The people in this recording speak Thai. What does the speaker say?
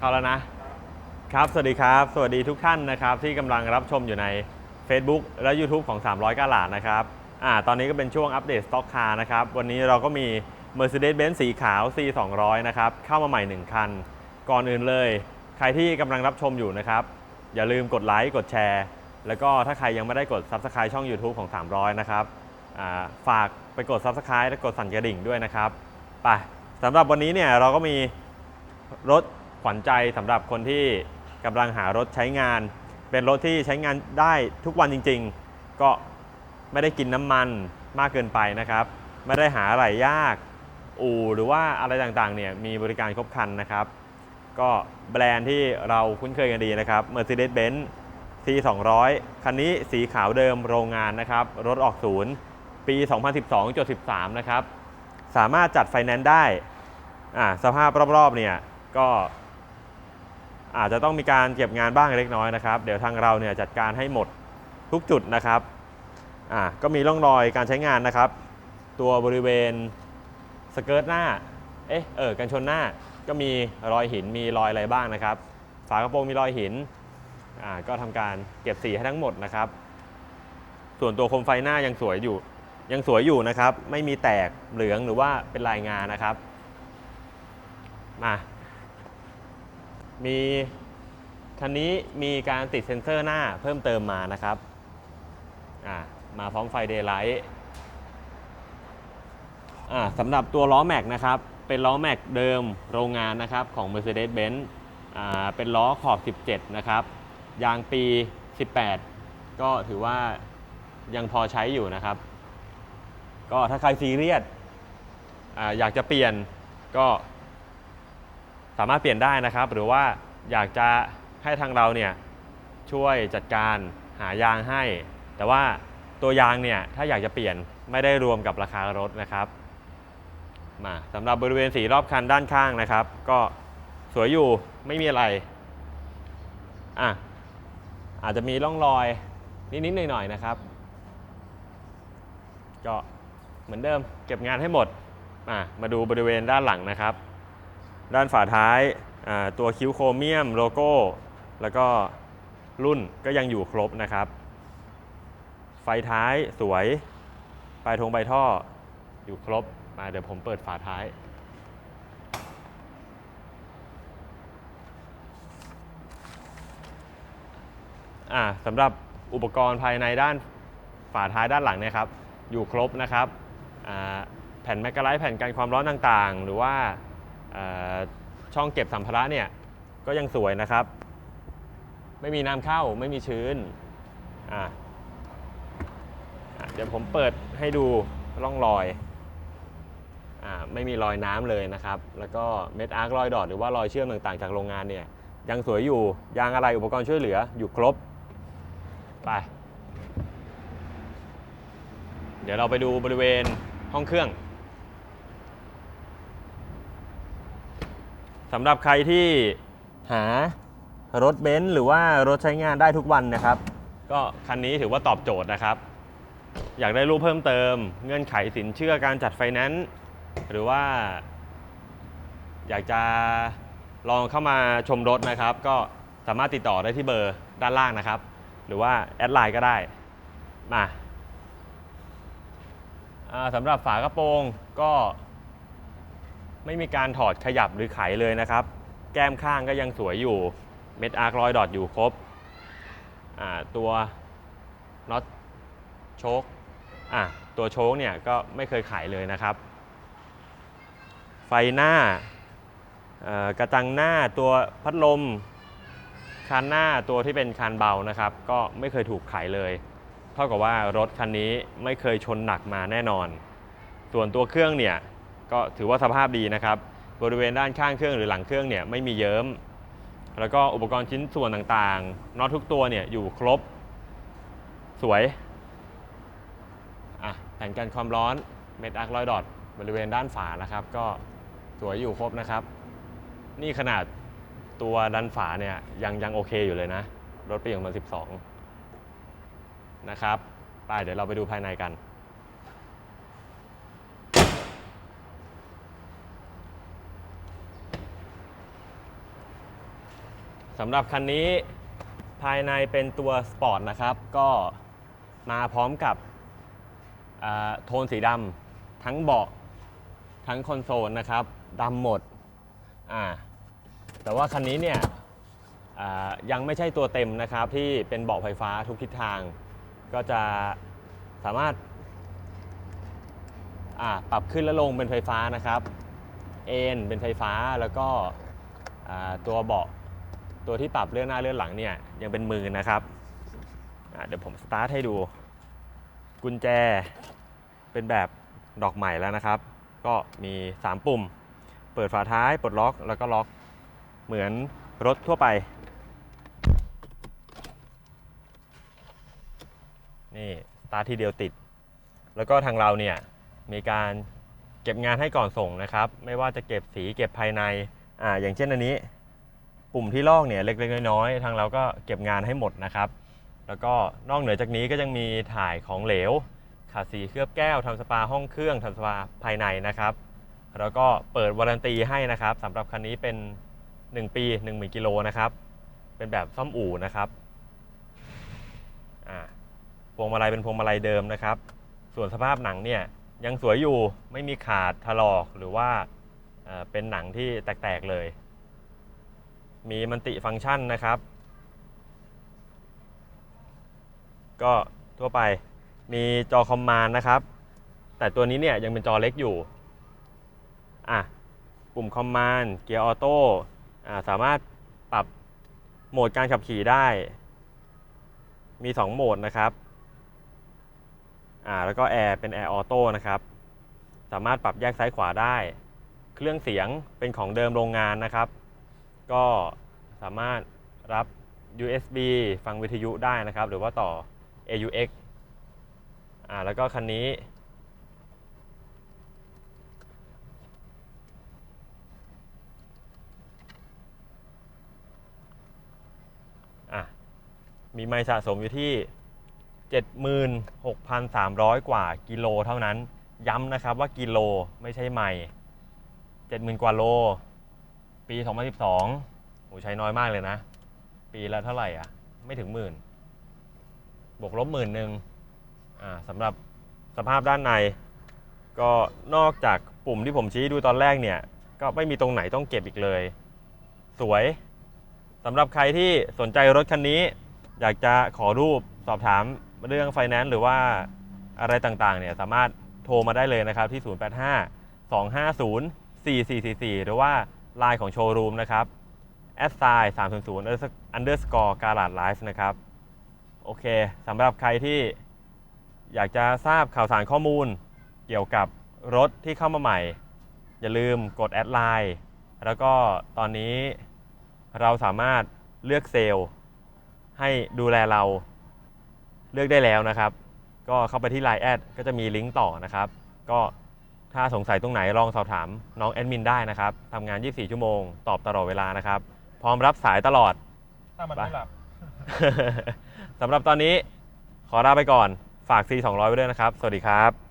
เข้าแล้วนะครับ สวัสดีครับ สวัสดีทุกท่านนะครับ ที่กำลังรับชมอยู่ใน Facebook และ YouTube ของ 300กาหลาดนะครับอ่าตอนนี้ก็เป็นช่วงอัปเดตสต็อกคาร์นะครับ วันนี้เราก็มี Mercedes-Benz สีขาว C 2 0 0นะครับ เข้ามาใหม่ 1 คัน ก่อนอื่นเลย ใครที่กำลังรับชมอยู่นะครับ อย่าลืมกดไลค์กดแชร์ แล้วก็ถ้าใครยังไม่ได้กด Subscribe ช่อง YouTube ของ 300 นะครับอ่าฝากไปกด Subscribe และกดสั่นกระดิ่งด้วยนะครับไปสำหรับวันนี้เนี่ยเราก็มีรถ ขวัญใจสำหรับคนที่กำลังหารถใช้งาน เป็นรถที่ใช้งานได้ทุกวันจริง ๆ ก็ไม่ได้กินน้ำมันมากเกินไปนะครับ ไม่ได้หาอะไรยาก อู่หรือว่าอะไรต่างๆเนี่ยมีบริการครบครันนะครับ ก็แบรนด์ที่เราคุ้นเคยกันดีนะครับ Mercedes-Benz C 2 0 0 คันนี้สีขาวเดิมโรงงานนะครับ รถออกศูนย์ปี 2012-13 นะครับ สามารถจัดไฟแนนซ์ได้ สภาพรอบๆเนี่ยก็ อาจจะต้องมีการเก็บงานบ้างเล็กน้อยนะครับ เดี๋ยวทางเราเนี่ยจัดการให้หมดทุกจุดนะครับอ่าก็มีร่องรอยการใช้งานนะครับ ตัวบริเวณสเกิร์ตหน้าเอ๊ะเออกันชนหน้าก็มีรอยหินมีรอยอะไรบ้างนะครับ ฝากระโปรงมีรอยหินอ่าก็ทำการเก็บสีให้ทั้งหมดนะครับ ส่วนตัวโคมไฟหน้ายังสวยอยู่ ยังสวยอยู่นะครับ ไม่มีแตกเหลืองหรือว่าเป็นลายงานนะครับมา มีคันนี้มีการติดเซ็นเซอร์หน้าเพิ่มเติมมานะครับอ่ามาพร้อมไฟเดย์ไลท์อ่าสำหรับตัวล้อแม็กนะครับ เป็นล้อแม็กเดิมโรงงานนะครับของ Mercedes-Benz อ่าเป็นล้อขอบ 17 นะครับ ยางปี 18 ก็ถือว่ายังพอใช้อยู่นะครับ ก็ถ้าใครซีเรียสออยากจะเปลี่ยนก็ สามารถเปลี่ยนได้นะครับ หรือว่าอยากจะให้ทางเราเนี่ยช่วยจัดการหายางให้ แต่ว่าตัวยางเนี่ยถ้าอยากจะเปลี่ยนไม่ได้รวมกับราคารถนะครับมาสำหรับบริเวณสีรอบคันด้านข้างนะครับ ก็สวยอยู่ไม่มีอะไรอะอาจจะมีร่องรอยนิดๆหน่อยๆนะครับ ก็เหมือนเดิมเก็บงานให้หมดอะมาดูบริเวณด้านหลังนะครับ ด้านฝาท้ายตัวคิ้วโครเมียมโลโก้ แล้วก็รุ่นก็ยังอยู่ครบนะครับ ไฟท้ายสวยปลายทงใบท่ออยู่ครบมาเดี๋ยวผมเปิดฝาท้าย สำหรับอุปกรณ์ภายในด้านฝาท้ายด้านหลังเนี่ยครับ อยู่ครบนะครับ แผ่นแมกกาไลท์แผ่นกันความร้อนต่างๆ หรือว่าอ่า ช่องเก็บสัมภาระเนี่ยก็ยังสวยนะครับ ไม่มีน้ำเข้าไม่มีชื้นอ่าเดี๋ยวผมเปิดให้ดูร่องรอยอาไม่มีรอยน้ำเลยนะครับ แล้วก็เม็ดอาร์ครอยดอทหรือว่ารอยเชื่อมต่างๆ จากโรงงานเนี่ยยังสวยอยู่ยางอะไรอุปกรณ์ช่วยเหลืออยู่ครบไปเดี๋ยวเราไปดูบริเวณห้องเครื่อง สำหรับใครที่หารถเบนซ์หรือว่ารถใช้งานได้ทุกวันนะครับ ก็คันนี้ถือว่าตอบโจทย์นะครับ อยากได้รูปเพิ่มเติม เงื่อนไขสินเชื่อการจัดไฟแนนซ์หรือว่า อยากจะลองเข้ามาชมรถนะครับ ก็สามารถติดต่อได้ที่เบอร์ด้านล่างนะครับ หรือว่าแอดไลน์ก็ได้มาาสำหรับฝากระโปรงก็ ไม่มีการถอดขยับหรือไขเลยนะครับ แก้มข้างก็ยังสวยอยู่เม็ดอาร์ครอยดอทอยู่ครบตัวน็อตโชคตัวโชคเนี่ยก็ไม่เคยไขเลยนะครับ ไฟหน้ากระจังหน้าตัวพัดลมคันหน้าตัวที่เป็นคันเบานะครับ ก็ไม่เคยถูกไขเลย เท่ากับว่ารถคันนี้ไม่เคยชนหนักมาแน่นอน ส่วนตัวเครื่องเนี่ย ก็ถือว่าสภาพดีนะครับ บริเวณด้านข้างเครื่องหรือหลังเครื่องเนี่ยไม่มีเยิ้ม แล้วก็อุปกรณ์ชิ้นส่วนต่างๆน็อตทุกตัวเนี่ยอยู่ครบ สวยอะแผ่นกันความร้อนเม็ดอาร์ครอยดอทบริเวณด้านฝานะครับ ก็สวยอยู่ครบนะครับ นี่ขนาดตัวดันฝาเนี่ยยังยังโอเคอยู่เลยนะ รถปี 2012 นะครับไปเดี๋ยวเราไปดูภายในกัน สำหรับคันนี้ภายในเป็นตัวสปอร์ตนะครับ ก็มาพร้อมกับโทนสีดำทั้งเบาะทั้งคอนโซลนะครับดำหมดอ่าแต่ว่าคันนี้เนี่ยยังไม่ใช่ตัวเต็มนะครับ ที่เป็นเบาะไฟฟ้าทุกทิศทาง ก็จะสามารถปรับขึ้นและลงเป็นไฟฟ้านะครับ เอนเป็นไฟฟ้าแล้วก็ตัวเบาะ ตัวที่ปรับเลื่อนหน้าเลื่อนหลังเนี่ยยังเป็นมือนะครับเดี๋ยวผมสตาร์ทให้ดู กุญแจเป็นแบบดอกใหม่แล้วนะครับ ก็มี 3 ปุ่ม เปิดฝาท้ายปลดล็อกแล้วก็ล็อกเหมือนรถทั่วไป นี่สตาร์ททีเดียวติด แล้วก็ทางเราเนี่ยมีการเก็บงานให้ก่อนส่งนะครับ ไม่ว่าจะเก็บสีเก็บภายในอ่าอย่างเช่นอันนี้ ปุ่มที่ลอกเนี่ยเล็กๆน้อยๆทางเราก็เก็บงานให้หมดนะครับ แล้วก็นอกเหนือจากนี้ก็ยังมีถ่ายของเหลวขัดสีเคลือบแก้วทำสปาห้องเครื่องทำสปาภายในนะครับ แล้วก็เปิดวารันตีให้นะครับสำหรับคันนี้เป็น 1 ปี1 0,000กิโลนะครับ เป็นแบบซ่อมอู่นะครับพวงมาลัยเป็นพวงมาลัยเดิมนะครับ ส่วนสภาพหนังเนี่ยยังสวยอยู่ไม่มีขาดถลอกหรือว่าเป็นหนังที่แตกๆเลย มีมันติฟังก์ชันนะครับ ก็ทั่วไปมีจอคอมมานด์นะครับ แต่ตัวนี้เนี่ยยังเป็นจอเล็กอยู่อะปุ่มคอมมานด์เกียร์ออโต้อ่าสามารถปรับโหมดการขับขี่ได้ มี 2 โหมดนะครับอ่าแล้วก็แอร์เป็นแอร์ออโต้นะครับ สามารถปรับแยกซ้ายขวาได้ เครื่องเสียงเป็นของเดิมโรงงานนะครับ ก็สามารถรับ USB ฟังวิทยุได้นะครับ หรือว่าต่อ AUX อ่าแล้วก็คันนี้ อะ มีไม่สะสมอยู่ที่ 76,300 กว่ากิโลเท่านั้น ย้ำนะครับว่ากิโลไม่ใช่ไม่70,000 กว่าโล ปี 2012โหใช้น้อยมากเลยนะ ปีละเท่าไหร่อะ ไม่ถึงหมื่น บวกลบหมื่นหนึ่งอ่าสำหรับสภาพด้านใน ก็นอกจากปุ่มที่ผมชี้ดูตอนแรกเนี่ย ก็ไม่มีตรงไหนต้องเก็บอีกเลย สวยสำหรับใครที่สนใจรถคันนี้ อยากจะขอรูปสอบถามเรื่องไฟแนนซ์หรือว่าอะไรต่างๆเนี่ยสามารถโทรมาได้เลยนะครับที่ 085 250 4444 หรือว่า Line ของโชว์รูมนะครับแอดไซน์300 underscore การาดไลฟ์นะครับ โอเคสำหรับใครที่อยากจะทราบข่าวสารข้อมูล เกี่ยวกับรถที่เข้ามาใหม่ อย่าลืมกดแอดไลน์แล้วก็ตอนนี้เราสามารถเลือกเซลล์ให้ดูแลเราเลือกได้แล้วนะครับ ก็เข้าไปที่ Line แอดก็จะมีลิงก์ต่อนะครับ ก็ ถ้าสงสัยตรงไหนลองสอบถามน้องแอดมินได้นะครับทำงาน 24 ชั่วโมง ตอบตลอดเวลานะครับ พร้อมรับสายตลอด ถ้ามันไม่หลับ สำหรับตอนนี้ขอลาไปก่อน ฝาก C 200 ไว้ด้วยนะครับ สวัสดีครับ